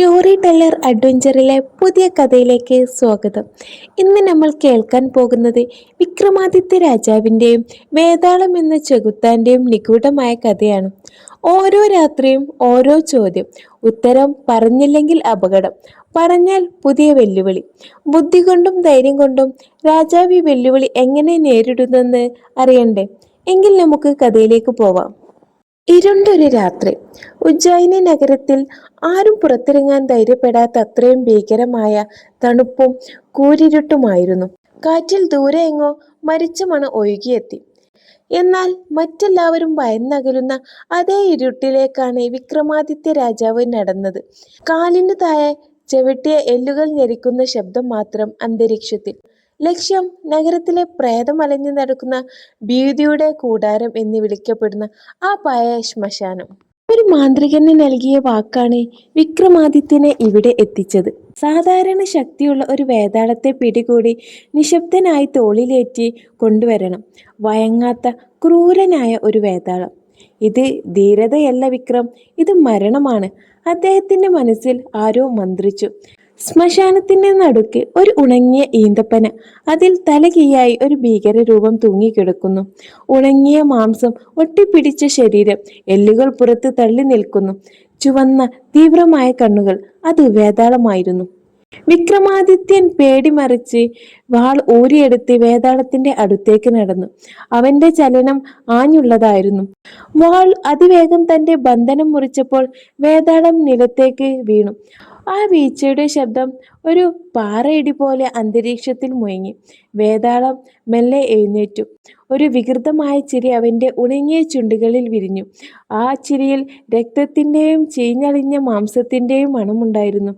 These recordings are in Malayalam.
സ്റ്റോറി ടെല്ലർ അഡ്വഞ്ചറിലെ പുതിയ കഥയിലേക്ക് സ്വാഗതം. ഇന്ന് നമ്മൾ കേൾക്കാൻ പോകുന്നത് വിക്രമാദിത്യ രാജാവിന്റെയും വേതാളം എന്ന ചെകുത്താന്റെയും നിഗൂഢമായ കഥയാണ്. ഓരോ രാത്രിയും ഓരോ ചോദ്യം. ഉത്തരം പറഞ്ഞില്ലെങ്കിൽ അപകടം. പറഞ്ഞാൽ പുതിയ വെല്ലുവിളി. ബുദ്ധി കൊണ്ടും ധൈര്യം കൊണ്ടും രാജാവ് ഈ വെല്ലുവിളി എങ്ങനെ നേരിടുന്നെന്ന് അറിയണ്ടേ? എങ്കിൽ നമുക്ക് കഥയിലേക്ക് പോവാം. ഇരുണ്ടൊരു രാത്രി. ഉജ്ജയിനി നഗരത്തിൽ ആരും പുറത്തിറങ്ങാൻ ധൈര്യപ്പെടാത്ത അത്രയും ഭീകരമായ തണുപ്പും കൂരിരുട്ടുമായിരുന്നു. കാറ്റിൽ ദൂരെ എങ്ങോ മരിച്ച മണം ഒഴുകിയെത്തി. എന്നാൽ മറ്റെല്ലാവരും ഭയന്നകലുന്ന അതേ ഇരുട്ടിലേക്കാണ് വിക്രമാദിത്യ രാജാവ് നടന്നത്. കാലിന് താഴെ ചവിട്ടിയ എല്ലുകൾ ഞെരിക്കുന്ന ശബ്ദം മാത്രം അന്തരീക്ഷത്തിൽ. ലക്ഷ്യം നഗരത്തിലെ പ്രേതമലഞ്ഞു നടക്കുന്ന ഭീതിയുടെ കൂടാരം എന്ന് വിളിക്കപ്പെടുന്ന ആ പഴയ ശ്മശാനം. ഒരു മാന്ത്രികന് നൽകിയ വാക്കാണ് വിക്രമാദിത്യനെ ഇവിടെ എത്തിച്ചത്. സാധാരണ ശക്തിയുള്ള ഒരു വേതാളത്തെ പിടികൂടി നിശബ്ദനായി തോളിലേറ്റി കൊണ്ടുവരണം. വയങ്ങാത്ത ക്രൂരനായ ഒരു വേതാളം. ഇത് ധീരതയല്ല വിക്രം ഇത് മരണമാണ്. അദ്ദേഹത്തിന്റെ മനസ്സിൽ ആരോ മന്ത്രിച്ചു. ശ്മശാനത്തിന്റെ നടുക്ക് ഒരു ഉണങ്ങിയ ഈന്തപ്പന. അതിൽ തലകീയായി ഒരു ഭീകര രൂപം തൂങ്ങിക്കിടക്കുന്നു. ഉണങ്ങിയ മാംസം ഒട്ടിപ്പിടിച്ച ശരീരം എല്ലുകൾ പുറത്ത് തള്ളി നിൽക്കുന്നു. ചുവന്ന തീവ്രമായ കണ്ണുകൾ അത് വേതാളമായിരുന്നു വിക്രമാദിത്യൻ പേടിമറിച്ച് വാൾ ഊരിയെടുത്ത് വേതാളത്തിന്റെ അടുത്തേക്ക് നടന്നു. അവന്റെ ചലനം ആഞ്ഞുള്ളതായിരുന്നു. വാൾ അതിവേഗം തന്റെ ബന്ധനം മുറിച്ചപ്പോൾ വേതാളം നിലത്തേക്ക് വീണു. ആ വീഴ്ചയുടെ ശബ്ദം ഒരു പാറയിടി പോലെ അന്തരീക്ഷത്തിൽ മുയങ്ങി വേതാളം മെല്ലെ എഴുന്നേറ്റു. ഒരു വികൃതമായ ചിരി അവന്റെ ഉണങ്ങിയ ചുണ്ടുകളിൽ വിരിഞ്ഞു. ആ ചിരിയിൽ രക്തത്തിന്റെയും ചീഞ്ഞളിഞ്ഞ മാംസത്തിന്റെയും മണമുണ്ടായിരുന്നു.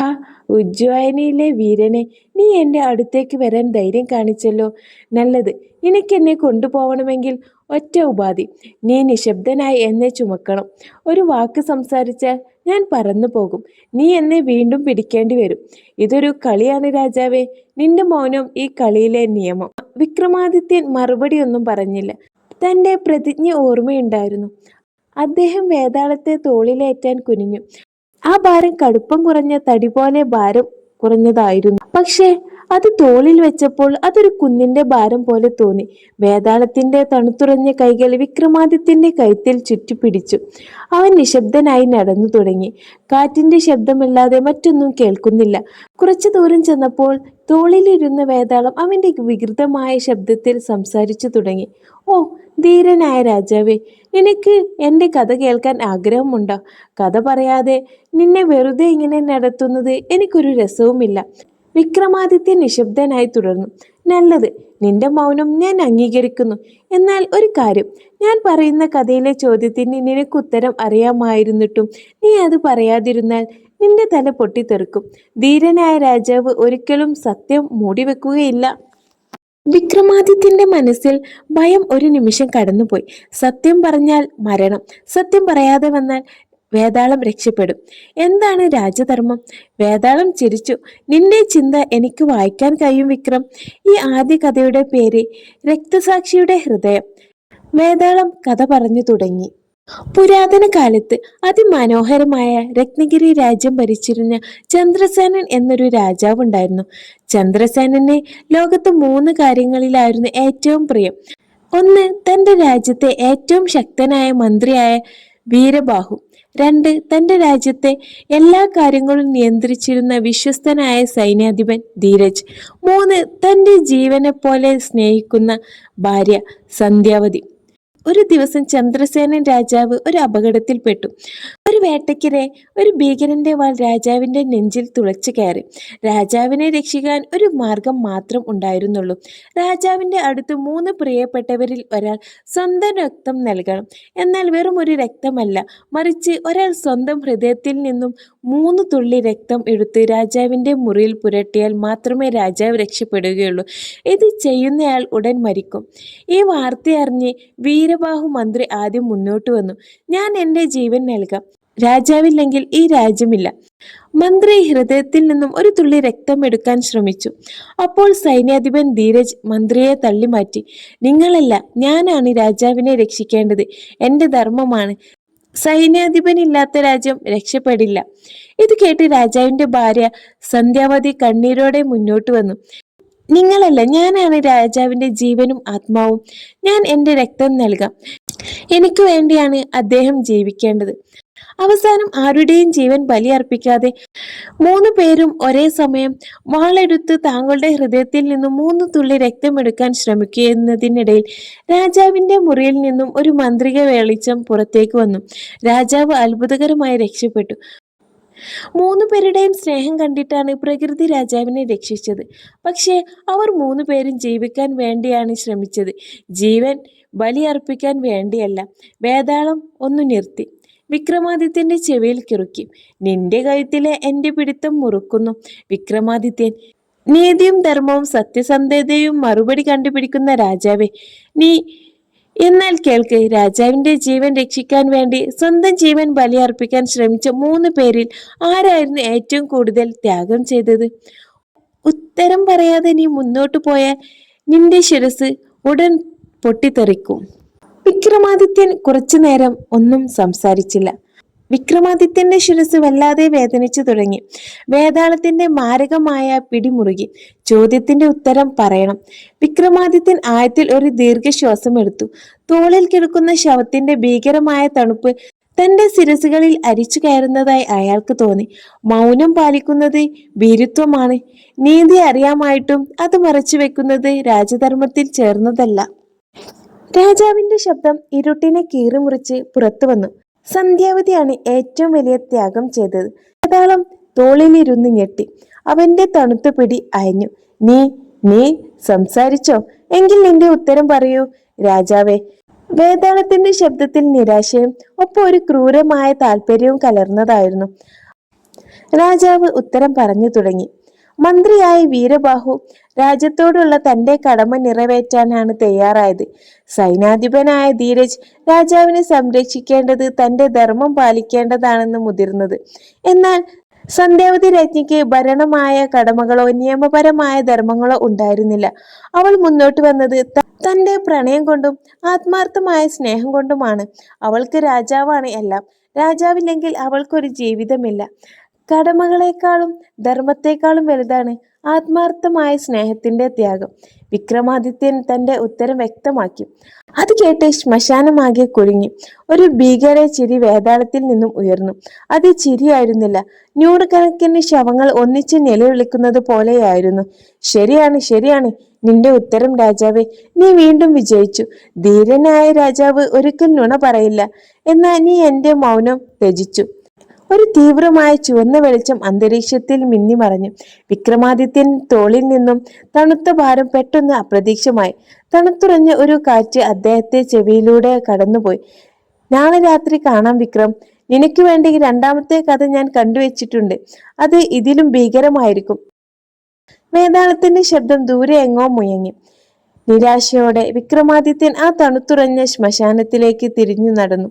ഹ ഉജ്വായനിയിലെ വീരനെ നീ എന്റെ അടുത്തേക്ക് വരാൻ ധൈര്യം കാണിച്ചല്ലോ. നല്ലത് എനിക്കെന്നെ കൊണ്ടുപോകണമെങ്കിൽ ഒറ്റ ഉപാധി. നീ നിശബ്ദനായി എന്നെ ചുമക്കണം. ഒരു വാക്ക് സംസാരിച്ചാൽ ഞാൻ പറന്നു പോകും. നീ എന്നെ വീണ്ടും പിടിക്കേണ്ടി വരും. ഇതൊരു കളിയാണ് രാജാവേ. നിന്റെ മൗനം ഈ കളിയിലെ നിയമം. വിക്രമാദിത്യൻ മറുപടിയൊന്നും പറഞ്ഞില്ല. തന്റെ പ്രതിജ്ഞ ഓർമ്മയുണ്ടായിരുന്നു. അദ്ദേഹം വേതാളത്തെ തോളിലേറ്റാൻ കുനിഞ്ഞു. ആ ഭാരം കടുപ്പം കുറഞ്ഞ തടി പോലെ ഭാരം കുറഞ്ഞതായിരുന്നു. പക്ഷേ അത് തോളിൽ വെച്ചപ്പോൾ അതൊരു കുന്നിന്റെ ഭാരം പോലെ തോന്നി. വേതാളത്തിന്റെ തണുത്തുറഞ്ഞ കൈകൾ വിക്രമാദിത്യന്റെ കൈത്തിൽ ചുറ്റിപ്പിടിച്ചു. അവൻ നിശബ്ദനായി നടന്നു തുടങ്ങി. കാറ്റിന്റെ ശബ്ദമല്ലാതെ മറ്റൊന്നും കേൾക്കുന്നില്ല. കുറച്ചു ദൂരം ചെന്നപ്പോൾ തോളിലിരുന്ന വേതാളം അവന്റെ വികൃതമായ ശബ്ദത്തിൽ സംസാരിച്ചു തുടങ്ങി. ഓ ധീരനായ രാജാവേ നിനക്ക് എന്റെ കഥ കേൾക്കാൻ ആഗ്രഹമുണ്ടോ? കഥ പറയാതെ നിന്നെ വെറുതെ ഇങ്ങനെ നടത്തുന്നത് എനിക്കൊരു രസവുമില്ല. വിക്രമാദിത്യ നിശബ്ദനായി തുടർന്നു. നല്ലത് നിന്റെ മൗനം ഞാൻ അംഗീകരിക്കുന്നു. എന്നാൽ ഒരു കാര്യം ഞാൻ പറയുന്ന കഥയിലെ ചോദ്യത്തിന് നിനക്ക് ഉത്തരം അറിയാമായിരുന്നിട്ടും നീ അത് പറയാതിരുന്നാൽ നിന്റെ തല പൊട്ടിത്തെറുക്കും. ധീരനായ രാജാവ് ഒരിക്കലും സത്യം മൂടിവെക്കുകയില്ല. വിക്രമാദിത്യന്റെ മനസ്സിൽ ഭയം ഒരു നിമിഷം കടന്നുപോയി. സത്യം പറഞ്ഞാൽ മരണം. സത്യം പറയാതെ വന്നാൽ വേതാളം രക്ഷപ്പെടും. എന്താണ് രാജധർമ്മം? വേതാളം ചിരിച്ചു. നിന്റെ ചിന്ത എനിക്ക് വായിക്കാൻ കഴിയും വിക്രം. ഈ ആദ്യ കഥയുടെ പേര് രക്തസാക്ഷിയുടെ ഹൃദയം. വേതാളം കഥ പറഞ്ഞു തുടങ്ങി. പുരാതന കാലത്ത് അതിമനോഹരമായ രത്നഗിരി രാജ്യം ഭരിച്ചിരുന്ന ചന്ദ്രസേനൻ എന്നൊരു രാജാവുണ്ടായിരുന്നു ചന്ദ്രസേനനെ ലോകത്ത് മൂന്ന് കാര്യങ്ങളിലായിരുന്നു ഏറ്റവും പ്രിയം. ഒന്ന് തന്റെ രാജ്യത്തെ ഏറ്റവും ശക്തനായ മന്ത്രിയായ വീരബാഹു. രണ്ട് തന്റെ രാജ്യത്തെ എല്ലാ കാര്യങ്ങളും നിയന്ത്രിച്ചിരുന്ന വിശ്വസ്തനായ സൈന്യാധിപൻ ധീരജ്. മൂന്ന് തന്റെ ജീവനെ പോലെ സ്നേഹിക്കുന്ന ഭാര്യ സന്ധ്യാവതി. ഒരു ദിവസം ചന്ദ്രസേനൻ രാജാവ് ഒരു അപകടത്തിൽപ്പെട്ടു. ഒരു വേട്ടക്കിടെ ഒരു ഭീകരന്റെ വാൾ രാജാവിന്റെ നെഞ്ചിൽ തുളച്ചു കയറി. രാജാവിനെ രക്ഷിക്കാൻ ഒരു മാർഗം മാത്രം ഉണ്ടായിരുന്നുള്ളൂ. രാജാവിന്റെ അടുത്ത് മൂന്ന് പ്രിയപ്പെട്ടവരിൽ ഒരാൾ സ്വന്തം രക്തം നൽകണം. എന്നാൽ വെറും ഒരു രക്തമല്ല. മറിച്ച് ഒരാൾ സ്വന്തം ഹൃദയത്തിൽ നിന്നും മൂന്ന് തുള്ളി രക്തം എടുത്ത് രാജാവിന്റെ മുറിയിൽ പുരട്ടിയാൽ മാത്രമേ രാജാവ് രക്ഷപ്പെടുകയുള്ളൂ. ഇത് ചെയ്യുന്നയാൾ ഉടൻ മരിക്കും. ഈ വാർത്തയറിഞ്ഞ് വീരബാഹു മന്ത്രി ആദ്യം മുന്നോട്ട് വന്നു. ഞാൻ എന്റെ ജീവൻ നൽകാം. രാജാവില്ലെങ്കിൽ ഈ രാജ്യമില്ല. മന്ത്രി ഹൃദയത്തിൽ നിന്നും ഒരു തുള്ളി രക്തം എടുക്കാൻ ശ്രമിച്ചു. അപ്പോൾ സൈന്യാധിപൻ ധീരജ് മന്ത്രിയെ തള്ളിമാറ്റി നിങ്ങളല്ല ഞാനാണ് രാജാവിനെ രക്ഷിക്കേണ്ടത്. എന്റെ ധർമ്മമാണ്. സൈന്യാധിപനില്ലാത്ത രാജ്യം രക്ഷപ്പെടില്ല. ഇത് കേട്ട് രാജാവിന്റെ ഭാര്യ സന്ധ്യാവതി കണ്ണീരോടെ മുന്നോട്ട് വന്നു. നിങ്ങളല്ല ഞാനാണ് രാജാവിന്റെ ജീവനും ആത്മാവും. ഞാൻ എന്റെ രക്തം നൽകാം. എനിക്ക് വേണ്ടിയാണ് അദ്ദേഹം ജീവിക്കേണ്ടത്. അവസാനം ആരുടെയും ജീവൻ ബലിയർപ്പിക്കാതെ മൂന്ന് പേരും ഒരേ സമയം വാളെടുത്ത് താങ്കളുടെ ഹൃദയത്തിൽ നിന്നും മൂന്ന് തുള്ളി രക്തമെടുക്കാൻ ശ്രമിക്കുന്നതിനിടയിൽ രാജാവിന്റെ മുറിയിൽ നിന്നും ഒരു മന്ത്രിക വെളിച്ചം പുറത്തേക്ക് വന്നു. രാജാവ് അത്ഭുതകരമായി രക്ഷപ്പെട്ടു. മൂന്ന് പേരുടെയും സ്നേഹം കണ്ടിട്ടാണ് പ്രകൃതി രാജാവിനെ രക്ഷിച്ചത്. പക്ഷേ അവർ മൂന്ന് പേരും ജീവിക്കാൻ വേണ്ടിയാണ് ശ്രമിച്ചത്. ജീവൻ ബലിയർപ്പിക്കാൻ വേണ്ടിയല്ല വേതാളം ഒന്നു നിർത്തി. വിക്രമാദിത്യന്റെ ചെവിയിൽ കിറുക്കി. നിന്റെ കഴുത്തിലെ എന്റെ പിടുത്തം മുറുക്കുന്നു. വിക്രമാദിത്യൻ നീതിയും ധർമ്മവും സത്യസന്ധതയും മറുപടി കണ്ടുപിടിക്കുന്ന രാജാവേ നീ എന്നാൽ കേൾക്ക്. രാജാവിന്റെ ജീവൻ രക്ഷിക്കാൻ വേണ്ടി സ്വന്തം ജീവൻ ബലിയർപ്പിക്കാൻ ശ്രമിച്ച മൂന്ന് പേരിൽ ആരായിരുന്നു ഏറ്റവും കൂടുതൽ ത്യാഗം ചെയ്തത്? ഉത്തരം പറയാതെ നീ മുന്നോട്ട് പോയാൽ നിന്റെ ശിരസ് ഉടൻ പൊട്ടിത്തെറിക്കും. വിക്രമാദിത്യൻ കുറച്ചു നേരം ഒന്നും സംസാരിച്ചില്ല. വിക്രമാദിത്യന്റെ ശിരസ് വല്ലാതെ വേദനിച്ചു തുടങ്ങി. വേതാളത്തിന്റെ മാരകമായ പിടിമുറുകി. ചോദ്യത്തിന്റെ ഉത്തരം പറയണം. വിക്രമാദിത്യൻ ആയത്തിൽ ഒരു ദീർഘശ്വാസം എടുത്തു. തോളിൽ കിടക്കുന്ന ശവത്തിന്റെ ഭീകരമായ തണുപ്പ് തന്റെ ശിരസുകളിൽ അരിച്ചു കയറുന്നതായി അയാൾക്ക് തോന്നി. മൗനം പാലിക്കുന്നത് ഭീരുത്വമാണ്. നീതി അറിയാമായിട്ടും അത് മറച്ചു വെക്കുന്നത് രാജധർമ്മത്തിൽ ചേർന്നതല്ല. രാജാവിന്റെ ശബ്ദം ഇരുട്ടിനെ കീറിമുറിച്ച് പുറത്തു വന്നു. സന്ധ്യാവതിയാണ് ഏറ്റവും വലിയ ത്യാഗം ചെയ്തത്. അതാളം തോളിലിരുന്ന് ഞെട്ടി. അവന്റെ തണുത്ത പിടി അയഞ്ഞു. നീ നീ സംസാരിച്ചോ? എങ്കിൽ നിന്റെ ഉത്തരം പറയൂ. രാജാവേ. വേതാളത്തിന്റെ ശബ്ദത്തിൽ നിരാശയും ഒപ്പം ഒരു ക്രൂരമായ താല്പര്യവും കലർന്നതായിരുന്നു. രാജാവ് ഉത്തരം പറഞ്ഞു തുടങ്ങി. മന്ത്രിയായ വീരബാഹു രാജ്യത്തോടുള്ള തന്റെ കടമ നിറവേറ്റാനാണ് തയ്യാറായത്. സൈനാധിപനായ ധീരജ് രാജാവിനെ സംരക്ഷിക്കേണ്ടത് തന്റെ ധർമ്മം പാലിക്കേണ്ടതാണെന്ന് മുതിർന്നത്. എന്നാൽ സന്ധ്യാവതി രജ്ഞിക്ക് ഭരണമായ കടമകളോ നിയമപരമായ ധർമ്മങ്ങളോ ഉണ്ടായിരുന്നില്ല. അവൾ മുന്നോട്ട് വന്നത് തന്റെ പ്രണയം കൊണ്ടും ആത്മാർത്ഥമായ സ്നേഹം കൊണ്ടുമാണ്. അവൾക്ക് രാജാവാണ് എല്ലാം. രാജാവില്ലെങ്കിൽ അവൾക്കൊരു ജീവിതമില്ല. കടമകളെക്കാളും ധർമ്മത്തെക്കാളും വലുതാണ് ആത്മാർത്ഥമായ സ്നേഹത്തിന്റെ ത്യാഗം. വിക്രമാദിത്യൻ തന്റെ ഉത്തരം വ്യക്തമാക്കി. അത് കേട്ട് ശ്മശാനമാകെ കുരുങ്ങി ഒരു ഭീകര ചിരി വേതാളത്തിൽ നിന്നും ഉയർന്നു. അത് ചിരിയായിരുന്നില്ല. നൂറുകണക്കിന് ശവങ്ങൾ ഒന്നിച്ച് നിലവിളിക്കുന്നത് പോലെയായിരുന്നു. ശരിയാണ് ശരിയാണ്. നിന്റെ ഉത്തരം രാജാവേ നീ വീണ്ടും വിജയിച്ചു. ധീരനായ രാജാവ് ഒരിക്കൽ നുണ പറയില്ല. എന്നാൽ നീ എന്റെ മൗനം രചിച്ചു ഒരു തീവ്രമായ ചുവന്ന വെളിച്ചം അന്തരീക്ഷത്തിൽ മിന്നിമറഞ്ഞു വിക്രമാദിത്യൻ തോളിൽ നിന്നും തണുത്ത ഭാരം പെട്ടെന്ന് അപ്രതീക്ഷമായി. തണുത്തുറഞ്ഞ ഒരു കാറ്റ് അദ്ദേഹത്തെ ചെവിയിലൂടെ കടന്നുപോയി. നാളെ രാത്രി കാണാം വിക്രം. നിനക്ക് വേണ്ടി രണ്ടാമത്തെ കഥ ഞാൻ കണ്ടുവച്ചിട്ടുണ്ട്. അത് ഇതിലും ഭീകരമായിരിക്കും. വേതാളത്തിന്റെ ശബ്ദം ദൂരെ എങ്ങോ മുയങ്ങി നിരാശയോടെ വിക്രമാദിത്യൻ ആ തണുത്തുറഞ്ഞ ശ്മശാനത്തിലേക്ക് തിരിഞ്ഞു നടന്നു.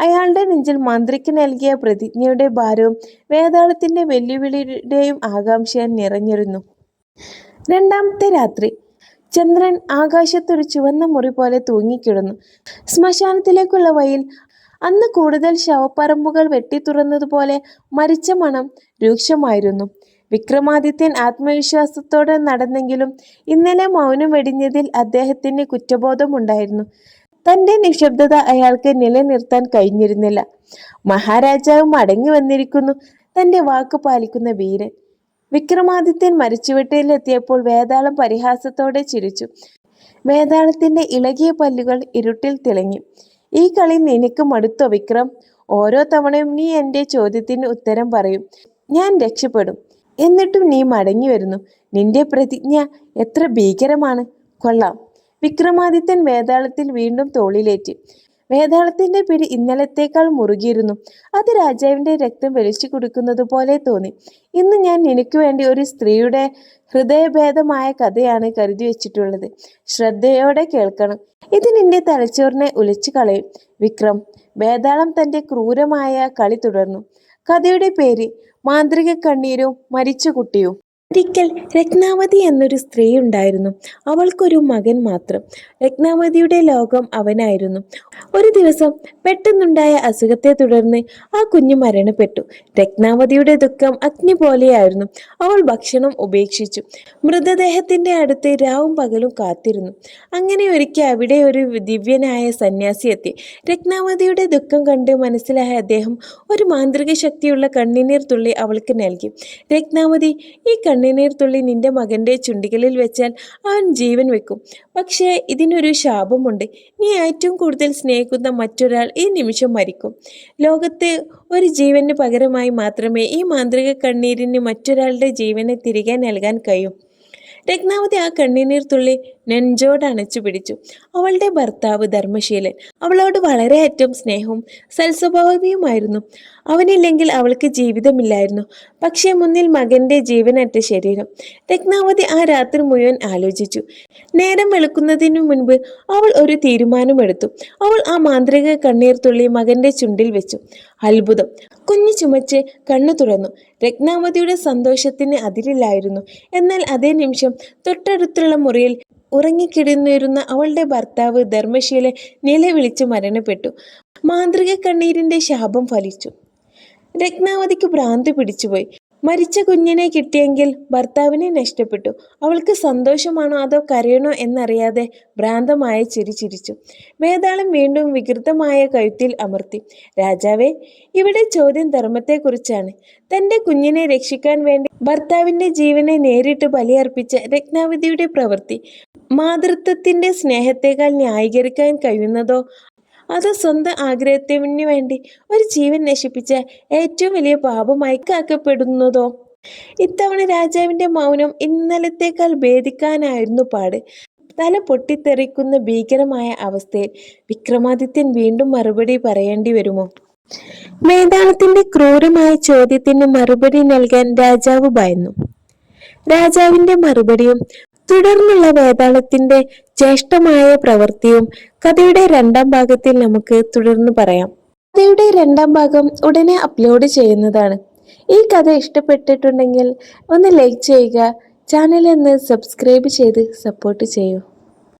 അയാളുടെ നെഞ്ചിൽ മന്ത്രിക്ക് നൽകിയ പ്രതിജ്ഞയുടെ ഭാരവും വേതാളത്തിന്റെ വെല്ലുവിളിയുടെയും ആകാംക്ഷ നിറഞ്ഞിരുന്നു. രണ്ടാമത്തെ രാത്രി ചന്ദ്രൻ ആകാശത്തൊരു ചുവന്ന മുറി പോലെ തൂങ്ങിക്കിടന്നു. ശ്മശാനത്തിലേക്കുള്ള വഴിയിൽ അന്ന് കൂടുതൽ ശവപ്പറമ്പുകൾ വെട്ടിത്തുറന്നതുപോലെ മരിച്ച മണം രൂക്ഷമായിരുന്നു. വിക്രമാദിത്യൻ ആത്മവിശ്വാസത്തോടെ നടന്നെങ്കിലും ഇന്നലെ മൗനം വെടിഞ്ഞതിൽ അദ്ദേഹത്തിന് കുറ്റബോധമുണ്ടായിരുന്നു. തന്റെ നിശബ്ദത അയാൾക്ക് നിലനിർത്താൻ കഴിഞ്ഞിരുന്നില്ല. മഹാരാജാവ് മടങ്ങി വന്നിരിക്കുന്നു. തന്റെ വാക്ക് പാലിക്കുന്ന വീരൻ. വിക്രമാദിത്യൻ മരിച്ചുവെട്ടയിലെത്തിയപ്പോൾ വേതാളം പരിഹാസത്തോടെ ചിരിച്ചു. വേതാളത്തിന്റെ ഇളകിയ പല്ലുകൾ ഇരുട്ടിൽ തിളങ്ങി. ഈ കളി നിനക്ക് മടുത്തോ വിക്രം? ഓരോ തവണയും നീ എന്റെ ചോദ്യത്തിന് ഉത്തരം പറയും. ഞാൻ രക്ഷപ്പെടും. എന്നിട്ടും നീ മടങ്ങി വരുന്നു നിന്റെ പ്രതിജ്ഞ എത്ര ഭീകരമാണ്. കൊള്ളാം. വിക്രമാദിത്യൻ വേതാളത്തിൽ വീണ്ടും തോളിലേറ്റി. വേതാളത്തിന്റെ പിടി ഇന്നലത്തേക്കാൾ മുറുകിയിരുന്നു. അത് രാജാവിന്റെ രക്തം വലിച്ചു കുടിക്കുന്നത് പോലെ തോന്നി. ഇന്ന് ഞാൻ നിനക്ക് വേണ്ടി ഒരു സ്ത്രീയുടെ ഹൃദയഭേദമായ കഥയാണ് കരുതി വെച്ചിട്ടുള്ളത്. ശ്രദ്ധയോടെ കേൾക്കണം. ഇത് നിന്റെ തലച്ചോറിനെ ഉലച്ചു കളയും. വിക്രം വേതാളം തന്റെ ക്രൂരമായ കളി തുടർന്നു. കഥയുടെ പേര് മാന്ത്രിക കണ്ണീരും മരിച്ച കുട്ടിയും. ഒരിക്കൽ രത്നാവതി എന്നൊരു സ്ത്രീ ഉണ്ടായിരുന്നു. അവൾക്കൊരു മകൻ മാത്രം. രത്നാവതിയുടെ ലോകം അവനായിരുന്നു. ഒരു ദിവസം പെട്ടെന്നുണ്ടായ അസുഖത്തെ തുടർന്ന് ആ കുഞ്ഞു മരണപ്പെട്ടു. രത്നാവതിയുടെ ദുഃഖം അഗ്നി പോലെയായിരുന്നു. അവൾ ഭക്ഷണം ഉപേക്ഷിച്ചു. മൃതദേഹത്തിന്റെ അടുത്ത് രാവും പകലും കാത്തിരുന്നു. അങ്ങനെ ഒരിക്കൽ അവിടെ ഒരു ദിവ്യനായ സന്യാസി എത്തി. രത്നാവതിയുടെ ദുഃഖം കണ്ട് മനസ്സിലായ അദ്ദേഹം ഒരു മാന്ത്രിക ശക്തിയുള്ള കണ്ണിനീർ തുള്ളി അവൾക്ക് നൽകി. രത്നാവതി ഈ കണ്ണുനീർ തുള്ളി നിന്റെ മകന്റെ ചുണ്ടികളിൽ വെച്ചാൽ അവൻ ജീവൻ വെക്കും. പക്ഷേ ഇതിനൊരു ശാപമുണ്ട്. നീ ഏറ്റവും കൂടുതൽ സ്നേഹിക്കുന്ന മറ്റൊരാൾ ഈ നിമിഷം മരിക്കും. ലോകത്ത് ഒരു ജീവന് പകരമായി മാത്രമേ ഈ മാന്ത്രിക കണ്ണീരിന് മറ്റൊരാളുടെ ജീവനെ തിരികെ നൽകാൻ കഴിയൂ. രത്നാവതി ആ കണ്ണുനീർ തുള്ളി നെഞ്ചോട് അണച്ചു പിടിച്ചു. അവളുടെ ഭർത്താവ് ധർമ്മശീലൻ അവളോട് വളരെയറ്റം സ്നേഹവും സൽസ്വഭാവിയുമായിരുന്നു അവനില്ലെങ്കിൽ അവൾക്ക് ജീവിതമില്ലായിരുന്നു. പക്ഷേ മുന്നിൽ മകന്റെ ജീവനറ്റ ശരീരം. രത്നാവതി ആ രാത്രി മുഴുവൻ ആലോചിച്ചു. നേരം വെളുക്കുന്നതിനു മുൻപ് അവൾ ഒരു തീരുമാനമെടുത്തു. അവൾ ആ മാന്ത്രിക കണ്ണീർ തുള്ളി മകന്റെ ചുണ്ടിൽ വെച്ചു. അത്ഭുതം. കുഞ്ഞു ചുമച്ച് കണ്ണു തുറന്നു. രത്നാവതിയുടെ സന്തോഷത്തിന് അതിരില്ലായിരുന്നു. എന്നാൽ അതേ നിമിഷം തൊട്ടടുത്തുള്ള മുറിയിൽ ഉറങ്ങിക്കിടന്നിരുന്ന അവളുടെ ഭർത്താവ് ധർമ്മശീലെ നിലവിളിച്ച് മരണപ്പെട്ടു. മാന്ത്രിക കണ്ണീരിന്റെ ശാപം ഫലിച്ചു. രത്നാവതിക്ക് ഭ്രാന്ത് പിടിച്ചുപോയി. മരിച്ച കുഞ്ഞിനെ കിട്ടിയെങ്കിൽ ഭർത്താവിനെ നഷ്ടപ്പെട്ടു. അവൾക്ക് സന്തോഷമാണോ അതോ കരയണോ എന്നറിയാതെ ഭ്രാന്തമായ ചിരി ചിരിച്ചു. വേതാളം വീണ്ടും വികൃതമായ കഴുത്തിൽ അമർത്തി. രാജാവേ ഇവിടെ ചോദ്യം ധർമ്മത്തെക്കുറിച്ചാണ്. തന്റെ കുഞ്ഞിനെ രക്ഷിക്കാൻ വേണ്ടി ഭർത്താവിന്റെ ജീവനെ നേരിട്ട് ബലിയർപ്പിച്ച രത്നാവതിയുടെ പ്രവൃത്തി മാതൃത്വത്തിന്റെ സ്നേഹത്തെക്കാൾ ന്യായീകരിക്കാൻ കഴിയുന്നതോ? അതോ സ്വന്തം ആഗ്രഹത്തിന് വേണ്ടി ഒരു ജീവൻ നശിപ്പിച്ച ഏറ്റവും വലിയ പാപമായി കാക്കപ്പെടുന്നതോ? ഇത്തവണ രാജാവിന്റെ മൗനം ഇന്നലത്തേക്കാൾ ഭേദിക്കാനായിരുന്നു പാട്. തല പൊട്ടിത്തെറിക്കുന്ന ഭീകരമായ അവസ്ഥയിൽ വിക്രമാദിത്യൻ വീണ്ടും മറുപടി പറയേണ്ടി വരുമോ? വേതാളത്തിന്റെ ക്രൂരമായ ചോദ്യത്തിന് മറുപടി നൽകാൻ രാജാവ് ഭയന്നു. രാജാവിന്റെ മറുപടിയും തുടർന്നുള്ള വേതാളത്തിന്റെ ജ്യേഷ്ഠമായ പ്രവൃത്തിയും കഥയുടെ രണ്ടാം ഭാഗത്തിൽ നമുക്ക് തുടർന്ന് പറയാം. കഥയുടെ രണ്ടാം ഭാഗം ഉടനെ അപ്ലോഡ് ചെയ്യുന്നതാണ്. ഈ കഥ ഇഷ്ടപ്പെട്ടിട്ടുണ്ടെങ്കിൽ ഒന്ന് ലൈക്ക് ചെയ്യുക ചാനൽ ഒന്ന് സബ്സ്ക്രൈബ് ചെയ്ത് സപ്പോർട്ട് ചെയ്യൂ.